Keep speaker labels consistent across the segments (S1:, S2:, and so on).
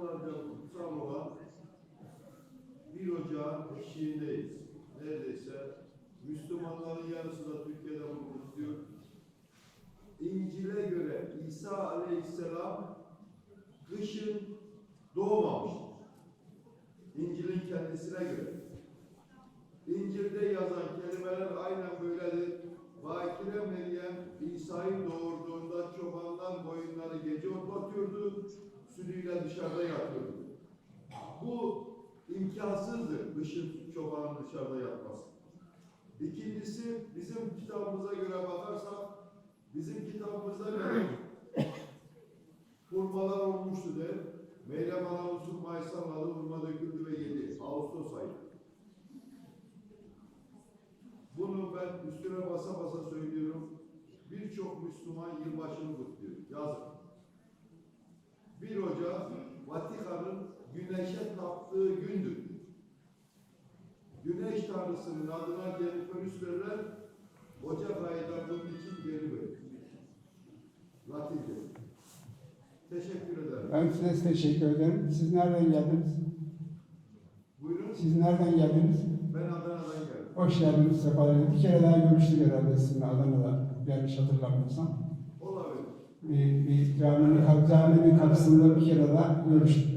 S1: olacak kutsal olan bir ocağı eşiğindeyiz. Neredeyse Müslümanların yarısı da Türkiye'de bulunmuş diyor. İncil'e göre İsa Aleyhisselam kışın doğmamıştır. İncil'in kendisine göre. İncil'de yazan kelimeler aynen böyledir. Bakire Meryem İsa'yı doğurduğunda çobandan boyunları gece otlatıyordu sürüyle dışarıda yatıyordu. Bu imkansızdır kışın çobanın dışarıda yatması. İkincisi bizim kitabımıza göre bakarsak bizim kitabımızda göre hurmalar olmuştu der. Meryem Anamız hurmayı salladı, hurma döküldü ve yedi. Ağustos ayı. Bunu ben üstüne basa basa söylüyorum. Birçok Müslüman yılbaşını kutluyor. Yazın. 1 Ocak Vatikan'ın güneşe taptığı gündür. Güneş tanrısının adına Geniferüs derler. Ocak ayında bunun için geri verir. Latince. Teşekkür ederim.
S2: Ben size teşekkür ederim. Siz nereden geldiniz?
S1: Buyurun.
S2: Siz nereden geldiniz?
S1: Ben Adana'dan geldim.
S2: Hoş geldiniz, sefalar. Bir kere daha görüştük herhalde sizinle Adana'da. Yanlış hatırlamıyorsam. Bir, bir caminin kapısında bir kere daha görüştük.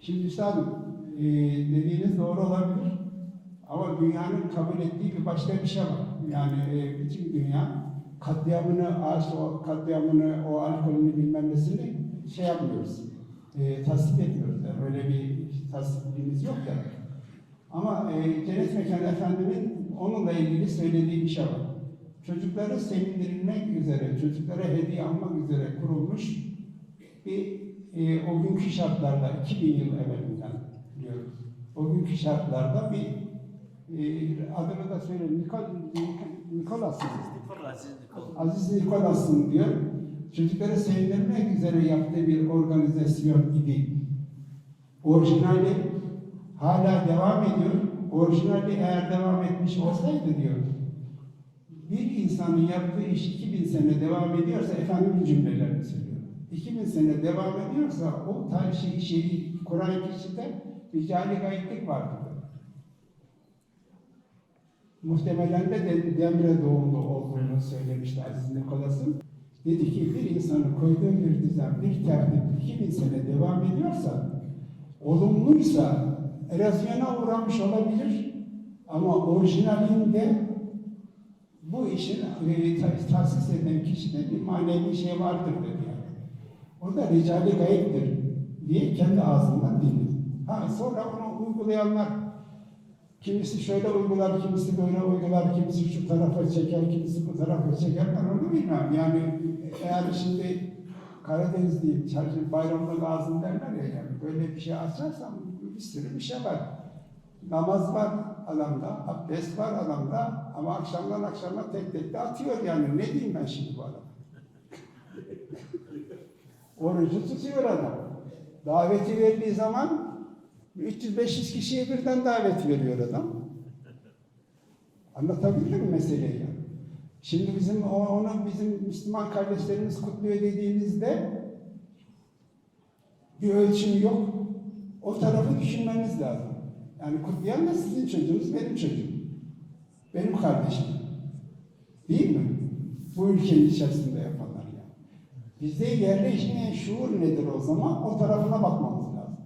S2: Şimdi üstadım, e, dediğiniz doğru olabilir. Ama dünyanın kabul ettiği bir başka bir şey var. Yani e, bütün dünya katliamını, ağaç o katliamını, o alkolünü bilmem nesini şey yapmıyoruz. E, tasdik etmiyoruz. Yani öyle bir tasdikliğimiz yok ya. Ama e, Cennet Mekan Efendi'nin onunla ilgili söylediği bir şey var. Çocukları sevindirilmek üzere, çocuklara hediye almak üzere kurulmuş bir e, o günkü şartlarda, 2000 yıl evvelinden diyoruz. O günkü şartlarda bir e, adını da söyleyeyim, Nikol, Nikolas mı? Aziz Nikolas'ın diyor, çocukları sevindirmek üzere yaptığı bir organizasyon idi. Orijinali hala devam ediyor. Orijinali eğer devam etmiş olsaydı diyor, bir insanın yaptığı iş 2000 sene devam ediyorsa, Efendimiz cümlelerini söylüyor. 2000 sene devam ediyorsa o tarih şeyi, kuran kişide ricali gayetlik vardır. Muhtemelen de Dem- Demre doğumlu olduğunu söylemişti Aziz Nikolas'ın. Dedi ki bir insanın koyduğu bir düzen, bir tertip 2000 sene devam ediyorsa, olumluysa erozyona uğramış olabilir ama orijinalinde bu işin e, ta- tahsis eden kişide bir manevi şey vardır dedi yani. O da ricali gayiptir diye kendi ağzından dinledi. Ha, sonra onu uygulayanlar kimisi şöyle uygular, kimisi böyle uygular, kimisi şu tarafa çeker, kimisi bu tarafa çeker. Ben onu bilmem. Yani eğer şimdi Karadeniz değil, çarşı bayramda lazım derler ya yani böyle bir şey açarsam bir sürü bir şey var. Namaz var adamda, abdest var adamda ama akşamdan akşama tek tek de atıyor yani. Ne diyeyim ben şimdi bu adam? Orucu tutuyor adam. Daveti verdiği zaman 300-500 kişiye birden davet veriyor adam. Anlatabildim mi meseleyi? Şimdi bizim onu bizim Müslüman kardeşlerimiz kutluyor dediğimizde bir ölçüm yok. O tarafı düşünmemiz lazım. Yani kutlayan da sizin çocuğunuz, benim çocuğum. Benim kardeşim. Değil mi? Bu ülkenin içerisinde yapanlar yani. Bizde yerleşmeyen şuur nedir o zaman? O tarafına bakmamız lazım.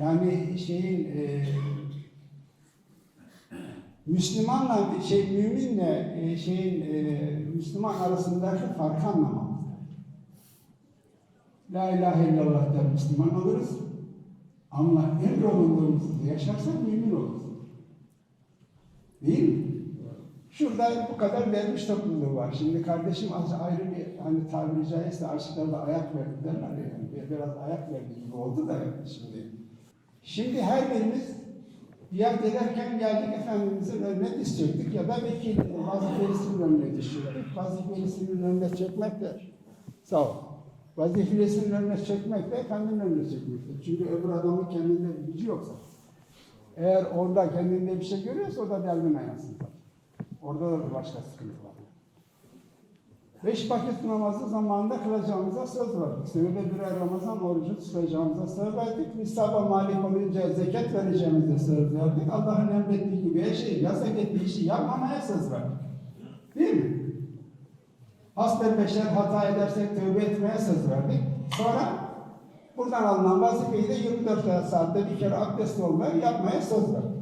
S2: Yani şeyin e, Müslümanla şey müminle e, şeyin e, Müslüman arasındaki farkı anlamamız lazım. La ilahe illallah der Müslüman oluruz. Ama emrolunduğumuzu yaşarsak mümin oluruz. Değil mi? Şurada bu kadar vermiş topluluğu var. Şimdi kardeşim az ayrı bir hani tabiri caizse aşıklarda ayak verdi derler ya. Yani biraz ayak verdi gibi oldu da şimdi. Şimdi her birimiz biat ederken geldik Efendimizin önüne diz çöktük ya da vekil vazifelisinin önüne diz çöktük. Vazifelisinin önüne çökmek de sağ ol. Vazifelisinin önüne çökmek de Efendinin önüne çökmektir. Çünkü öbür adamın kendinde bir gücü yoksa. Eğer orada kendinde bir şey görüyorsa o da derdine yansın. Orada da bir başka sıkıntı var. Beş vakit namazı zamanında kılacağımıza söz verdik. Senede birer Ramazan orucu tutacağımıza söz verdik. Nisaba malik olunca zekat vereceğimize söz verdik. Allah'ın emrettiği gibi her şeyi, yasak ettiği işi yapmamaya söz verdik. Değil mi? Hasbel beşer hata edersek tövbe etmeye söz verdik. Sonra buradan alınan vazifeyi de 24 saatte bir kere abdest olmaya yapmaya söz verdik.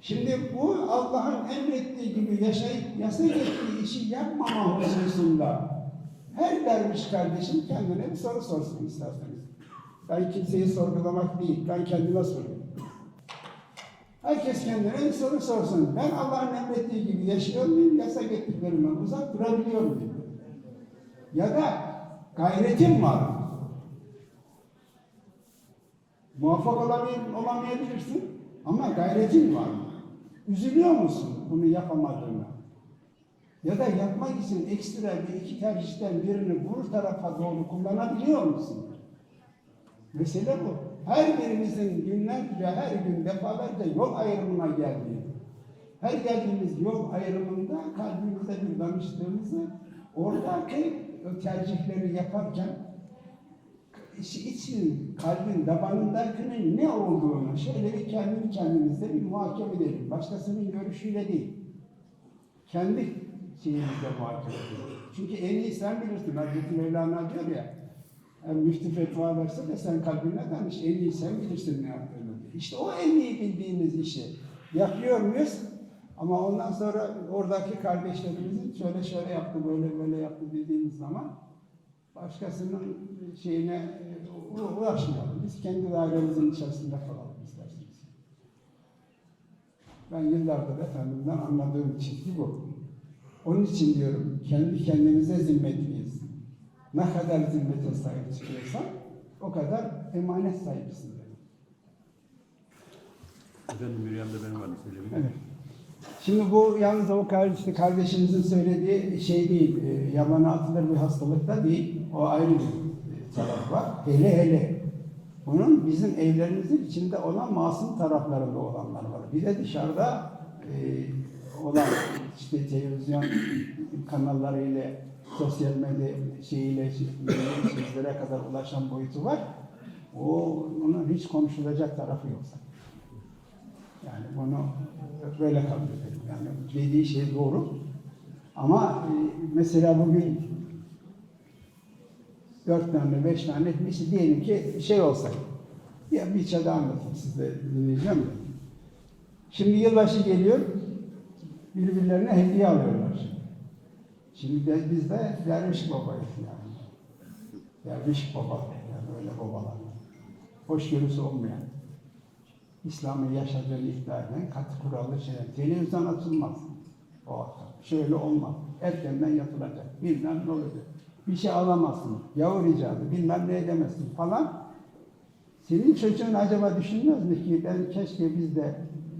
S2: Şimdi bu Allah'ın emrettiği gibi yaşayıp yasak ettiği işi yapmama hususunda her derviş kardeşim kendine bir soru sorsun isterseniz. Ben kimseyi sorgulamak değil, ben kendime soruyorum. Herkes kendine bir soru sorsun. Ben Allah'ın emrettiği gibi yaşıyor muyum, yasak ettiklerimden uzak durabiliyor muyum? Ya da gayretim var? Muvaffak olamay- olamayabilirsin ama gayretin var? Üzülüyor musun bunu yapamadığına? Ya da yapmak için ekstra bir iki tercihten birini bu tarafa doğru kullanabiliyor musun? Mesele bu. Her birimizin günlerce, her gün defalarca yol ayrımına geldiği, her geldiğimiz yol ayrımında kalbimize bir danıştığımızı, oradaki o tercihleri yaparken için kalbin dabanındakinin ne olduğunu şöyle bir kendini kendimizde bir muhakeme edelim. Başkasının görüşüyle değil. Kendi şeyimizde muhakeme edelim. Çünkü en iyi sen bilirsin. Hazreti Mevlana diyor ya, yani müftü fetva verse de sen kalbine danış. En iyi sen bilirsin ne yaptığını. İşte o en iyi bildiğimiz işi yapıyor muyuz? Ama ondan sonra oradaki kardeşlerimizin şöyle şöyle yaptı, böyle böyle yaptı zaman başkasının şeyine e, uğraşmayalım. Biz kendi dairemizin içerisinde kalalım isterseniz. Ben yıllardır Efendimden anladığım çizgi bu. Onun için diyorum, kendi kendimize zimmetliyiz. Ne kadar zimmete sahip çıkıyorsan, o kadar emanet sahibisin.
S3: Efendim Müryem de benim söyleyebilir
S2: Evet. Şimdi bu yalnız o kardeşi, kardeşimizin söylediği şey değil, e, yabana atılır bir hastalık da değil. O ayrı bir e, taraf var. Hele hele. Bunun bizim evlerimizin içinde olan masum taraflarında olanlar var. Bir de dışarıda e, olan işte televizyon kanallarıyla, sosyal medya şeyiyle sizlere kadar ulaşan boyutu var. O onun hiç konuşulacak tarafı yoksa. Yani bunu böyle kabul edelim. Yani dediği şey doğru. Ama e, mesela bugün dört tane, beş tane şey diyelim ki şey olsa ya bir çada anlatayım size dinleyeceğim de. Şimdi yılbaşı geliyor, birbirlerine hediye alıyorlar. Şimdi de, biz de derviş babayız yani. Derviş baba, yani öyle babalar. Hoşgörüsü olmayan. İslam'ı yaşadığını iddia eden katı kurallı şeyler. Televizyon atılmaz. O akşam. Şöyle olmaz. Erkenden yatılacak. Bilmem ne olacak. Bir şey alamazsın. Yavur icadı. Bilmem ne edemezsin falan. Senin çocuğun acaba düşünmez mi ki ben keşke biz de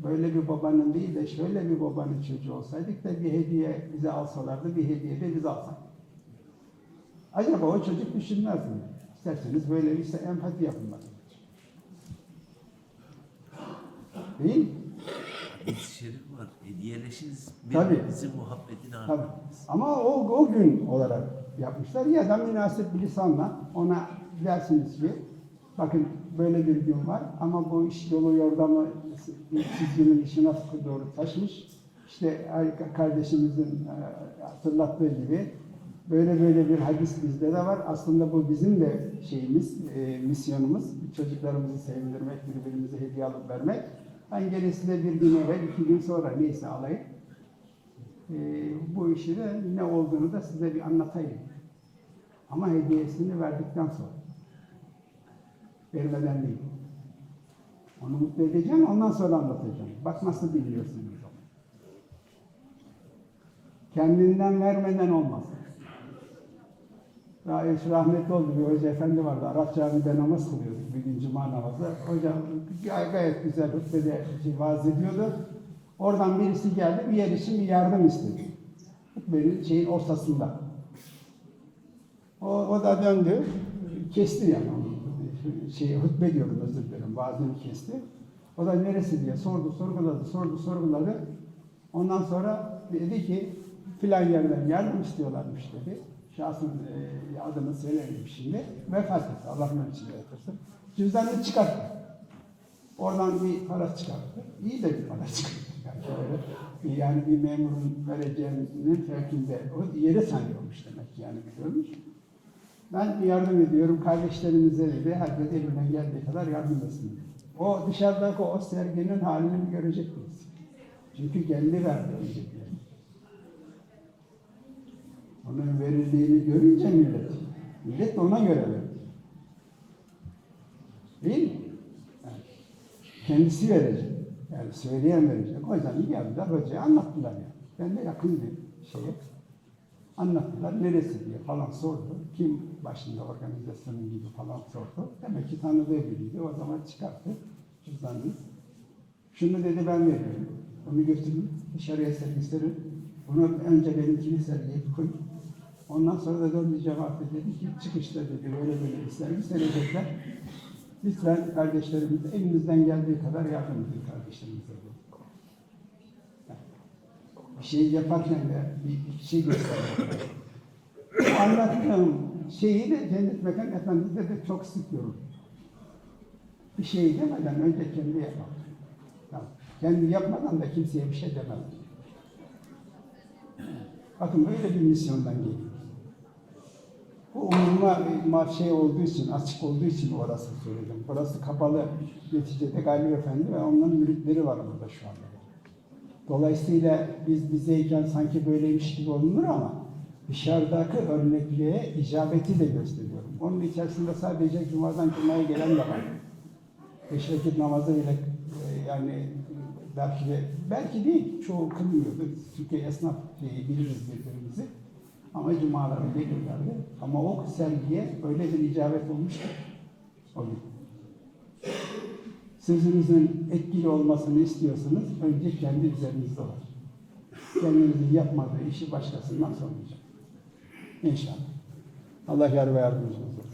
S2: böyle bir babanın değil de şöyle bir babanın çocuğu olsaydık da bir hediye bize alsalardı, bir hediye de biz alsak. Acaba o çocuk düşünmez mi? İsterseniz böyle bir işte empati yapın bakın. Değil mi?
S3: Hadis-i şerif var. Hediyeleşiniz.
S2: Tabii.
S3: Birbirinizin muhabbetini
S2: Tabii. Ama o, o gün olarak yapmışlar ya da münasip bir lisanla ona dersiniz ki bakın böyle bir gün var ama bu iş yolu yordamı çizginin dışına doğru taşmış. İşte kardeşimizin e, hatırlattığı gibi böyle böyle bir hadis bizde de var. Aslında bu bizim de şeyimiz, e, misyonumuz. Çocuklarımızı sevindirmek, birbirimize hediye alıp vermek. Ben gerisinde bir gün evvel, iki gün sonra neyse alayım. Ee, bu işi de ne olduğunu da size bir anlatayım. Ama hediyesini verdikten sonra. Vermeden değil. Onu mutlu edeceğim, ondan sonra anlatacağım. Bak nasıl biliyorsunuz. Kendinden vermeden olmaz. Rahmet, rahmetli oldu bir hoca efendi vardı. Arap camide namaz kılıyorduk bir gün cuma namazı. Hocam gay- gayet güzel hutbede şey, vaaz ediyordu. Oradan birisi geldi bir yer için bir yardım istedi. Hutbenin şeyin ortasında. O, o da döndü. Kesti yani. Şey, hutbe diyorum özür dilerim. Vaazını kesti. O da neresi diye sordu, sorguladı, sordu, sorguladı. Ondan sonra dedi ki filan yerden yardım istiyorlarmış dedi. Şahsın e, adını söyleyeyim şimdi. Vefat etti. Allah onun içinde yatırsın. Cüzdanını çıkarttı. Oradan bir para çıkarttı. İyi de bir para çıkarttı. Yani, yani bir memurun vereceğinin fevkinde o yeri sanıyormuş demek yani biliyormuş. Ben yardım ediyorum kardeşlerimize dedi. Herkes elinden geldiği kadar yardım etsin. O dışarıdaki o serginin halini görecektiniz. Çünkü kendi verdi öncelikle. Onun verildiğini görünce millet, millet ona göre verdi. Değil mi? Yani kendisi verecek. Yani söyleyen verecek. O yüzden geldiler hocaya anlattılar yani. Ben de yakın bir şeye anlattılar. Neresi diye falan sordu. Kim başında organizasyonun gibi falan sordu. Demek ki tanıdığı biriydi. O zaman çıkarttı cüzdanını. Şunu dedi ben veriyorum. Onu götürün dışarıya servislerin. Bunu önce benimkini sergiye koyun. Ondan sonra da döndü cevap dedi ki çıkışta dedi böyle böyle bir servis verecekler. Lütfen kardeşlerimiz elimizden geldiği kadar yardım edin kardeşlerimize. dedi. Bir şey yaparken de bir, bir şey gösteriyor. Bu anlattığım şeyi de Cennet Mekan Efendimiz'de de çok sıkıyorum. Bir şey demeden önce kendi. Tamam. Kendi yapmadan da kimseye bir şey demem. Bakın böyle bir misyondan geliyoruz. Bir şey olduğu için, açık olduğu için orası söyledim. Burası kapalı. Neticede Galip Efendi ve onların müritleri var burada şu anda. Dolayısıyla biz bizeyken sanki böyleymiş gibi olunur ama dışarıdaki örnekliğe icabeti de gösteriyorum. Onun içerisinde sadece cumadan cumaya gelen de var. Beş vakit namazı bile e, yani belki de belki değil çoğu kılmıyordu. Çünkü esnaf şeyi biliriz birbirimizi. Ama cumalara gelirlerdi. Ama o sergiye öyle bir icabet olmuştu. O gün. Sözünüzün etkili olmasını istiyorsanız önce kendi üzerinizde var. Kendinizin yapmadığı işi başkasından sormayacak. İnşallah. Allah yar ve yardımcınız olsun.